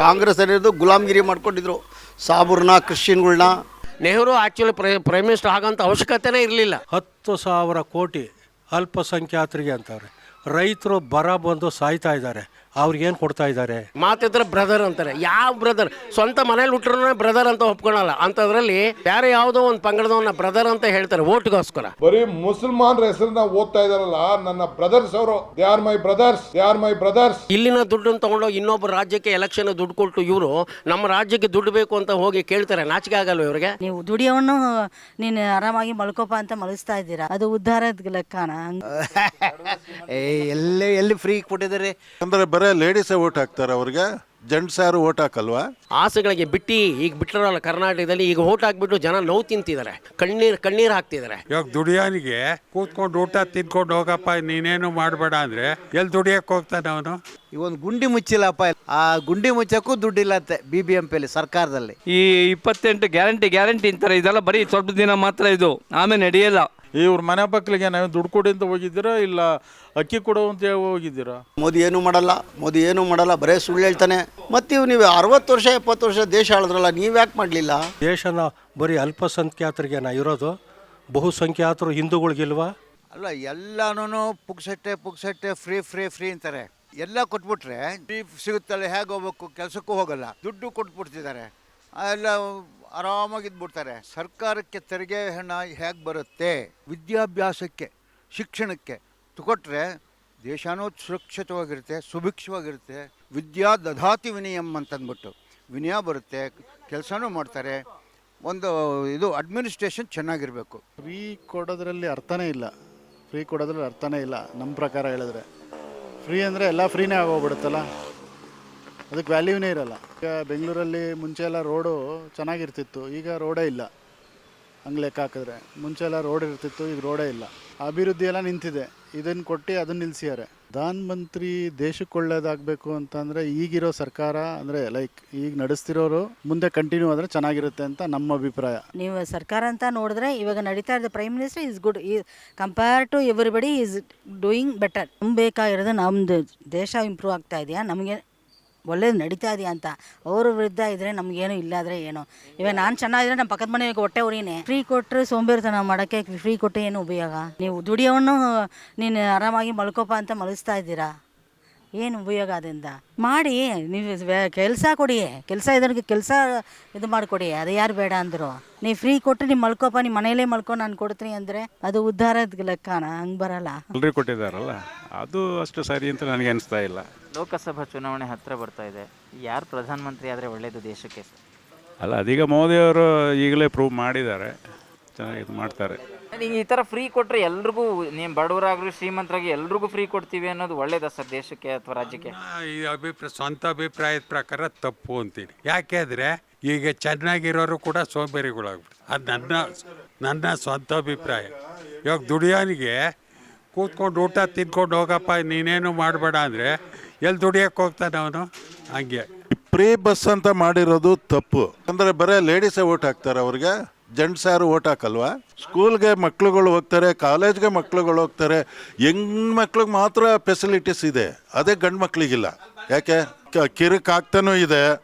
ಕಾಂಗ್ರೆಸ್ ಅನ್ನೋದು ಗುಲಾಮ್ಗಿರಿ ಮಾಡ್ಕೊಂಡಿದ್ರು. ಸಾಬೂರ್ನ ಕ್ರಿಶ್ಚಿಯನ್ಗಳನ್ನ Nehru actually prime prime minister ಆಗಂತ ಅವಶ್ಯಕತೆನೇ ಇರಲಿಲ್ಲ. ಹತ್ತು ಸಾವಿರ ಕೋಟಿ ಅಲ್ಪಸಂಖ್ಯಾತರಿಗೆ ಅಂತಾರೆ. ರೈತರು ಬರ ಬಂದು ಸಾಯ್ತಾ ಇದ್ದಾರೆ. ಅವ್ರಿಗೇನು ಕೊಡ್ತಾ ಇದ್ದಾರೆ? ಮಾತಿದ್ರೆ ಬ್ರದರ್ ಅಂತಾರೆ. ಯಾವ ಬ್ರದರ್ ಸ್ವಂತ ಮನೇಲಿ ಹುಟ್ಟರು ಬ್ರದರ್ ಅಂತ ಒಪ್ಕೊಳಲ್ಲ. ಅಂತದ್ರಲ್ಲಿ ಬೇರೆ ಯಾವುದೋ ಒಂದು ಪಂಗಡದವನ್ನ ಬ್ರದರ್ ಅಂತ ಹೇಳ್ತಾರೆ ಓಟ್ಗೋಸ್ಕರ ಬರೀ ಮುಸಲ್ಮಾನ್ ಹೆಸರನ್ನ ಓದ್ತಾ ಇದಾರಲ್ಲ ನನ್ನ ಬ್ರದರ್ಸ್ ಅವರು. They are my brothers they are my brothers ಇಲ್ಲಿನ ದುಡ್ಡನ್ನು ತಗೊಂಡೋಗಿ ಇನ್ನೊಬ್ಬ ರಾಜ್ಯಕ್ಕೆ ಎಲೆಕ್ಷನ್ ದುಡ್ಡು ಕೊಟ್ಟು ಇವರು ನಮ್ಮ ರಾಜ್ಯಕ್ಕೆ ದುಡ್ಡು ಬೇಕು ಅಂತ ಹೋಗಿ ಕೇಳ್ತಾರೆ. ನಾಚಿಕೆ ಆಗಲ್ವ ಇವ್ರಿಗೆ? ನೀವು ದುಡಿಯವನ್ನು ನೀನು ಆರಾಮಾಗಿ ಮಲ್ಕೋಪ ಅಂತ ಮಲಗಿಸ್ತಾ ಇದ್ದೀರಾ? ಅದು ಉದ್ಧಾರದ ಲೆಕ್ಕನ? ಏ ಎಲ್ಲಿ ಎಲ್ಲಿ ಫ್ರೀ ಕೊಟ್ಟಿದ್ದಾರೆ? ಅಂದ್ರೆ ಬರೇ ಲೇಡೀಸೇ ಓಟ್ ಹಾಕ್ತಾರೆ ಅವ್ರಿಗೆ. ಜೆಂಟ್ಸ್ ಯಾರು ಓಟ್ ಹಾಕಲ್ವಾ? ಆಸೆಗಳಿಗೆ ಬಿಟ್ಟು ಈಗ ಬಿಟ್ಟಿರಲ್ಲ ಕರ್ನಾಟಕದಲ್ಲಿ ಈಗ ಓಟ್ ಹಾಕ್ಬಿಟ್ಟು ಜನ ನೋವು ತಿಂತಿದ್ದಾರೆ ಕಣ್ಣೀರು ಕಣ್ಣೀರು ಹಾಕ್ತಿದ್ದಾರೆ ಇವಾಗ ದುಡಿಯಾನಿಗೆ ಕೂತ್ಕೊಂಡು ಊಟ ತಿನ್ಕೊಂಡು ಹೋಗಪ್ಪ ನೀನೇನು ಮಾಡಬೇಡ ಅಂದ್ರೆ ಎಲ್ಲಿ ದುಡಿಯಕ್ಕೆ ಹೋಗ್ತಾನೆ ಅವನು? ಈ ಒಂದು ಗುಂಡಿ ಮುಚ್ಚಿಲ್ಲಪ್ಪ ಆ ಗುಂಡಿ ಮುಚ್ಚಕ್ಕೂ ದುಡ್ಡಿಲ್ಲತ್ತೆ ಬಿ ಬಿ ಎಂ ಪಿಲಿ ಸರ್ಕಾರದಲ್ಲಿ. ಈ ಇಪ್ಪತ್ತೆಂಟು ಗ್ಯಾರಂಟಿ ಗ್ಯಾರಂಟಿ ಅಂತಾರೆ ಇದೆಲ್ಲ ಬರೀ ಸ್ವಲ್ಪ ದಿನ ಮಾತ್ರ ಇದು ಆಮೇಲೆ ನಡೆಯಲ್ಲ. ಇವ್ರ ಮನೆ ಮಕ್ಕಳಿಗೆ ನಾವು ದುಡ್ಡು ಕೊಡಿ ಅಂತ ಹೋಗಿದ್ದೀರಾ ಇಲ್ಲ ಅಕ್ಕಿ ಕೊಡು ಅಂತ ಹೇಳಿ ಹೋಗಿದ್ದೀರಾ? ಮೋದಿ ಏನೂ ಮಾಡಲ್ಲ ಮೋದಿ ಏನೂ ಮಾಡಲ್ಲ ಬರೇ ಸುಳ್ಳು ಹೇಳ್ತಾನೆ. ಮತ್ತೆ ಇವು ನೀವು ಅರವತ್ತು ವರ್ಷ ಎಪ್ಪತ್ತು ವರ್ಷ ದೇಶ ಆಳಿದ್ರಲ್ಲ ನೀವು ಯಾಕೆ ಮಾಡಲಿಲ್ಲ? ದೇಶನ ಬರೀ ಅಲ್ಪಸಂಖ್ಯಾತರಿಗೇನ ಇರೋದು? ಬಹುಸಂಖ್ಯಾತರು ಹಿಂದೂಗಳಿಗಿಲ್ವಾ? ಅಲ್ಲ ಎಲ್ಲಾನು ಪುಕ್ಸಟ್ಟೆ ಪುಕ್ಸಟ್ಟೆ ಫ್ರೀ ಫ್ರೀ ಫ್ರೀ ಅಂತಾರೆ. ಎಲ್ಲ ಕೊಟ್ಬಿಟ್ರೆ ಫ್ರೀ ಸಿಗುತ್ತಲ್ಲ ಹೇಗೆ ಹೋಗ್ಬೇಕು ಕೆಲಸಕ್ಕೂ ಹೋಗಲ್ಲ. ದುಡ್ಡು ಕೊಟ್ಬಿಡ್ತಿದ್ದಾರೆ. ಎಲ್ಲ ಆರಾಮಾಗಿದ್ಬಿಡ್ತಾರೆ ಸರ್ಕಾರಕ್ಕೆ ತೆರಿಗೆ ಹಣ ಹೇಗೆ ಬರುತ್ತೆ? ವಿದ್ಯಾಭ್ಯಾಸಕ್ಕೆ ಶಿಕ್ಷಣಕ್ಕೆ ಕೊಟ್ಟರೆ ದೇಶನೂ ಸುರಕ್ಷಿತವಾಗಿರುತ್ತೆ, ಸುಭಿಕ್ಷವಾಗಿರುತ್ತೆ. ವಿದ್ಯಾ ದಧಾತಿ ವಿನಯಂ ಅಂತಂದ್ಬಿಟ್ಟು ವಿನಯ ಬರುತ್ತೆ, ಕೆಲಸನೂ ಮಾಡ್ತಾರೆ. ಒಂದು ಇದು ಅಡ್ಮಿನಿಸ್ಟ್ರೇಷನ್ ಚೆನ್ನಾಗಿರಬೇಕು. ಫ್ರೀ ಕೊಡೋದ್ರಲ್ಲಿ ಅರ್ಥನೇ ಇಲ್ಲ. ಫ್ರೀ ಕೊಡೋದ್ರಲ್ಲಿ ಅರ್ಥನೇ ಇಲ್ಲ, ನಮ್ಮ ಪ್ರಕಾರ ಹೇಳಿದ್ರೆ. ಫ್ರೀ ಅಂದರೆ ಎಲ್ಲ ಫ್ರೀನೇ ಆಗೋಗ್ಬಿಡುತ್ತಲ್ಲ? ಅದಕ್ಕೆ ವ್ಯಾಲ್ಯೂನೇ ಇರಲ್ಲ. ಈಗ ಬೆಂಗಳೂರಲ್ಲಿ ಮುಂಚೆ ಎಲ್ಲ ರೋಡು ಚೆನ್ನಾಗಿರ್ತಿತ್ತು, ಈಗ ರೋಡೇ ಇಲ್ಲ. ಹಂಗೆ ಲೆಕ್ಕ ಹಾಕಿದ್ರೆ. ಮುಂಚೆ ಎಲ್ಲ ರೋಡ್ ಇರ್ತಿತ್ತು, ಈಗ ರೋಡೇ ಇಲ್ಲ. ಅಭಿವೃದ್ಧಿ ಎಲ್ಲ ನಿಂತಿದೆ. ಇದನ್ನು ಕೊಟ್ಟು ಅದನ್ನು ನಿಲ್ಸಿದ್ದಾರೆ ಪ್ರಧಾನ ಮಂತ್ರಿ ದೇಶಕ್ಕೆ ಒಳ್ಳೇದಾಗಬೇಕು ಅಂತಂದರೆ ಈಗಿರೋ ಸರ್ಕಾರ, ಅಂದರೆ ಲೈಕ್ ಈಗ ನಡೆಸ್ತಿರೋರು ಮುಂದೆ ಕಂಟಿನ್ಯೂ ಆದರೆ ಚೆನ್ನಾಗಿರುತ್ತೆ ಅಂತ ನಮ್ಮ ಅಭಿಪ್ರಾಯ. ನೀವು ಸರ್ಕಾರ ಅಂತ ನೋಡಿದ್ರೆ ಇವಾಗ ನಡೀತಾ ಇರೋದು ಪ್ರೈಮ್ ಮಿನಿಸ್ಟರ್ ಈಸ್ ಗುಡ್ ಈ compare to everybody is doing better ನಮ್ಗೆ ಬೇಕಾಗಿರೋದು ನಮ್ಮದು ದೇಶ ಇಂಪ್ರೂವ್ ಆಗ್ತಾ ಇದೆಯಾ? ನಮಗೆ ಒಳ್ಳೇದು ನಡೀತಾ ಇದೆಯಾ ಅಂತ. ಅವರು ವಿರುದ್ಧ ಇದ್ರೆ ನಮ್ಗೇನು ಇಲ್ಲ ಆದರೆ ಏನು. ಇವಾಗ ನಾನು ಚೆನ್ನಾಗಿದ್ರೆ ನಮ್ಮ ಪಕ್ಕದ ಮನೆಗೆ ಹೊಟ್ಟೆ ಉರಿನೇ. ಫ್ರೀ ಕೊಟ್ಟರೆ ಸೋಂಬೇರಿತನ ಮಾಡೋಕ್ಕೆ ಫ್ರೀ ಕೊಟ್ಟು ಏನು ಉಪಯೋಗ? ನೀವು ದುಡಿಯೋನು ನೀನು ಆರಾಮಾಗಿ ಮಲ್ಕೋಪ ಅಂತ ಮಲಗಿಸ್ತಾ ಇದ್ದೀರಾ? ಏನು ಉಪಯೋಗ ಅದರಿಂದ ಮಾಡಿ ನೀವು ಕೆಲಸ ಕೊಡಿ. ಕೆಲಸ ಇದ್ರಿಗೆ ಕೆಲಸ ಇದು ಮಾಡಿಕೊಡಿ. ಅದು ಯಾರು ಬೇಡ ಅಂದರು. ನೀವು ಫ್ರೀ ಕೊಟ್ಟು ನೀವು ಮಲ್ಕೋಪ ನಿಮ್ಮ ಮನೇಲೇ ಮಲ್ಕೊ ನಾನು ಕೊಡ್ತೀನಿ ಅಂದರೆ ಅದು ಉದ್ಧಾರದ ಲೆಕ್ಕನ ಹಂಗೆ ಬರಲ್ಲ. ಎಲ್ರಿ ಕೊಟ್ಟಿದ್ದಾರಲ್ಲ? ಅದು ಅಷ್ಟು ಸರಿ ಅಂತ ನನಗೆ ಅನಿಸ್ತಾ ಇಲ್ಲ. ಲೋಕಸಭಾ ಚುನಾವಣೆ ಹತ್ತಿರ ಬರ್ತಾ ಇದೆ. ಯಾರು ಪ್ರಧಾನಮಂತ್ರಿ ಆದರೆ ಒಳ್ಳೆಯದು ದೇಶಕ್ಕೆ? ಅಲ್ಲ ಅದೀಗ ಮೋದಿಯವರು ಈಗಲೇ ಪ್ರೂವ್ ಮಾಡಿದ್ದಾರೆ. ಚೆನ್ನಾಗಿ ಇದು ಮಾಡ್ತಾರೆ. ನಿಂಗೆ ಈ ಥರ ಫ್ರೀ ಕೊಟ್ಟರೆ ಎಲ್ರಿಗೂ ನೀವು ಬಡವರಾಗ್ರು ಶ್ರೀಮಂತರಾಗಿ ಎಲ್ರಿಗೂ ಫ್ರೀ ಕೊಡ್ತೀವಿ ಅನ್ನೋದು ಒಳ್ಳೇದಾ ಸರ್ ದೇಶಕ್ಕೆ ಅಥವಾ ರಾಜ್ಯಕ್ಕೆ? ಈ ಅಭಿಪ್ರಾಯ ಸ್ವಂತ ಅಭಿಪ್ರಾಯದ ಪ್ರಕಾರ ತಪ್ಪು ಅಂತೀನಿ. ಯಾಕೆಂದರೆ ಈಗ ಚೆನ್ನಾಗಿರೋರು ಕೂಡ ಸೋಂಬೇರಿಗಳಾಗ್ಬಿಟ್ಟು ಅದು ನನ್ನ ನನ್ನ ಸ್ವಂತ ಅಭಿಪ್ರಾಯ. ಇವಾಗ ದುಡಿಯೋನಿಗೆ ಕೂತ್ಕೊಂಡು ಊಟ ತಿನ್ಕೊಂಡು ಹೋಗಪ್ಪ ನೀನೇನು ಮಾಡಬೇಡ ಅಂದರೆ ಎಲ್ಲಿ ದುಡಿಯಕ್ಕೆ ಹೋಗ್ತಾನೆ ಅವನು? ಹಂಗೆ. ಫ್ರೀ ಬಸ್ ಅಂತ ಮಾಡಿರೋದು ತಪ್ಪು. ಅಂದ್ರೆ ಬರೀ ಲೇಡೀಸೇ ಓಟ್ ಹಾಕ್ತಾರೆ ಅವ್ರಿಗೆ? ಜೆಂಟ್ಸ್ ಯಾರು ಓಟ್ ಹಾಕಲ್ವಾ? ಸ್ಕೂಲ್ಗೆ ಮಕ್ಳುಗಳು ಹೋಗ್ತಾರೆ, ಕಾಲೇಜ್ಗೆ ಮಕ್ಳುಗಳು ಹೋಗ್ತಾರೆ. ಹೆಣ್ಮಕ್ಳಿಗೆ ಮಾತ್ರ ಫೆಸಿಲಿಟೀಸ್ ಇದೆ. ಅದೇ ಗಂಡು ಮಕ್ಳಿಗಿಲ್ಲ. ಯಾಕೆ? ಕಿರಿಕ್ ಆಗ್ತಾನೂ ಇದೆ.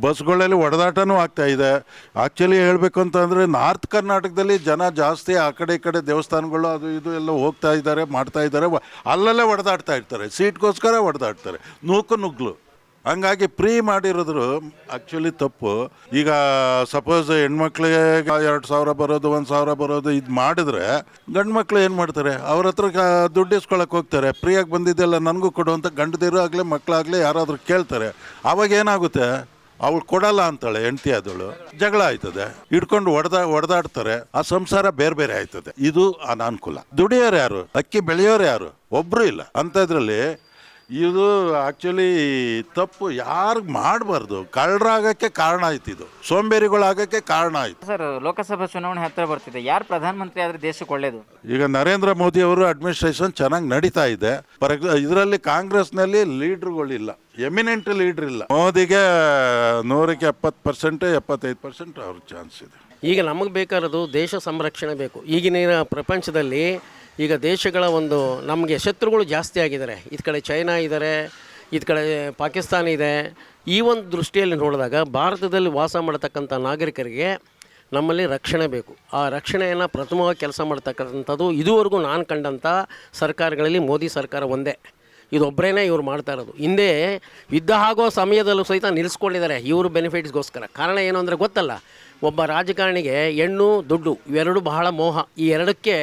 ಬಸ್ಗಳಲ್ಲಿ ಒಡೆದಾಟನೂ ಆಗ್ತಾ ಇದೆ. ಆ್ಯಕ್ಚುಲಿ ಹೇಳಬೇಕು ಅಂತಂದರೆ ನಾರ್ತ್ ಕರ್ನಾಟಕದಲ್ಲಿ ಜನ ಜಾಸ್ತಿ ಆ ಕಡೆ ಈ ಕಡೆ ದೇವಸ್ಥಾನಗಳು ಅದು ಇದು ಎಲ್ಲ ಹೋಗ್ತಾ ಇದ್ದಾರೆ, ಮಾಡ್ತಾ ಇದ್ದಾರೆ. ಅಲ್ಲಲ್ಲೇ ಒಡೆದಾಡ್ತಾ ಇರ್ತಾರೆ. ಸೀಟ್ಗೋಸ್ಕರ ಒಡೆದಾಡ್ತಾರೆ. ನೂಕು ನುಗ್ಲು ಹಂಗಾಗಿ ಫ್ರೀ ಮಾಡಿರೋದ್ರು ಆ್ಯಕ್ಚುಲಿ ತಪ್ಪು. ಈಗ ಸಪೋಸ್ ಹೆಣ್ಮಕ್ಳಿಗೆ ಎರಡು ಸಾವಿರ ಬರೋದು, ಒಂದು ಸಾವಿರ ಬರೋದು ಇದು ಮಾಡಿದ್ರೆ ಗಂಡು ಮಕ್ಳು ಏನು ಮಾಡ್ತಾರೆ? ಅವ್ರ ಹತ್ರ ದುಡ್ಡು ಇಸ್ಕೊಳಕ್ಕೆ ಹೋಗ್ತಾರೆ. ಫ್ರೀಯಾಗಿ ಬಂದಿದ್ದೆಲ್ಲ ನನಗೂ ಕೊಡು ಅಂತ ಗಂಡದಿರು ಆಗಲಿ ಮಕ್ಕಳಾಗಲಿ ಯಾರಾದರೂ ಕೇಳ್ತಾರೆ. ಆವಾಗ ಏನಾಗುತ್ತೆ? ಅವಳು ಕೊಡಲ್ಲ ಅಂತಾಳೆ ಹೆಂಡತಿ ಆದವಳು ಜಗಳ ಆಯ್ತದೆ. ಹಿಡ್ಕೊಂಡು ಹೊಡೆದ, ಹೊಡೆದಾಡ್ತಾರೆ. ಆ ಸಂಸಾರ ಬೇರೆ ಬೇರೆ ಆಯ್ತದೆ. ಇದು ಅನಾನುಕೂಲ. ದುಡಿಯೋರು ಯಾರು? ಅಕ್ಕಿ ಬೆಳೆಯೋರು ಯಾರು? ಒಬ್ರು ಇಲ್ಲ. ಅಂಥದ್ರಲ್ಲಿ ಇದು ಆಕ್ಚುಲಿ ತಪ್ಪು ಯಾರಿಗೆ ಮಾಡಬಾರ್ದು. ಕಳ್ಳರಾಗಕ್ಕೆ ಕಾರಣ ಆಯ್ತು ಇದು. ಸೋಂಬೇರಿಗಳಾಗಕ್ಕೆ ಕಾರಣ ಆಯ್ತು. ಸರ್ ಲೋಕಸಭಾ ಚುನಾವಣೆ ಹತ್ತಿರ ಬರ್ತಿದೆ. ಯಾರು ಪ್ರಧಾನಮಂತ್ರಿ ಆದರೆ ದೇಶಕ್ಕೆ ಒಳ್ಳೆಯದು ಈಗ ನರೇಂದ್ರ ಮೋದಿ ಅವರು ಅಡ್ಮಿನಿಸ್ಟ್ರೇಷನ್ ಚೆನ್ನಾಗಿ ನಡೀತಾ ಇದೆ. ಫಾರ್ ಇದರಲ್ಲಿ ಕಾಂಗ್ರೆಸ್ನಲ್ಲಿ ಲೀಡ್ರುಗಳಿಲ್ಲ ಎಮಿನೆಂಟ್ ಲೀಡ್ರ್ ಇಲ್ಲ. ಮೋದಿಗೆ ನೂರಕ್ಕೆ ಎಪ್ಪತ್ತು ಪರ್ಸೆಂಟ್ ಎಪ್ಪತ್ತೈದು ಪರ್ಸೆಂಟ್ ಅವ್ರ ಚಾನ್ಸ್ ಇದೆ. ಈಗ ನಮಗೆ ಬೇಕಾಗಿರೋದು ದೇಶ ಸಂರಕ್ಷಣೆ ಬೇಕು. ಈಗಿನ ಪ್ರಪಂಚದಲ್ಲಿ ಈಗ ದೇಶಗಳ ಒಂದು ನಮಗೆ ಶತ್ರುಗಳು ಜಾಸ್ತಿ ಆಗಿದ್ದಾರೆ. ಇದು ಕಡೆ ಚೈನಾ ಇದ್ದಾರೆ ಇದು ಕಡೆ ಪಾಕಿಸ್ತಾನ ಇದೆ. ಈ ಒಂದು ದೃಷ್ಟಿಯಲ್ಲಿ ನೋಡಿದಾಗ ಭಾರತದಲ್ಲಿ ವಾಸ ಮಾಡತಕ್ಕಂಥ ನಾಗರಿಕರಿಗೆ ನಮ್ಮಲ್ಲಿ ರಕ್ಷಣೆ ಬೇಕು. ಆ ರಕ್ಷಣೆಯನ್ನು ಪ್ರಥಮವಾಗಿ ಕೆಲಸ ಮಾಡ್ತಕ್ಕಂಥದ್ದು ಇದುವರೆಗೂ ನಾನು ಕಂಡಂಥ ಸರ್ಕಾರಗಳಲ್ಲಿ ಮೋದಿ ಸರ್ಕಾರ ಒಂದೇ. ಇದೊಬ್ಬರೇ ಇವರು ಮಾಡ್ತಾ ಇರೋದು. ಹಿಂದೆ ಯುದ್ಧ ಆಗೋ ಸಮಯದಲ್ಲೂ ಸಹಿತ ನಿಲ್ಲಿಸ್ಕೊಂಡಿದ್ದಾರೆ ಇವರು ಬೆನಿಫಿಟ್ಸ್ಗೋಸ್ಕರ. ಕಾರಣ ಏನು ಅಂದರೆ ಗೊತ್ತಲ್ಲ, ಒಬ್ಬ ರಾಜಕಾರಣಿಗೆ ಹೆಣ್ಣು, ದುಡ್ಡು, ಇವೆರಡು ಬಹಳ ಮೋಹ. ಈ ಎರಡಕ್ಕೆ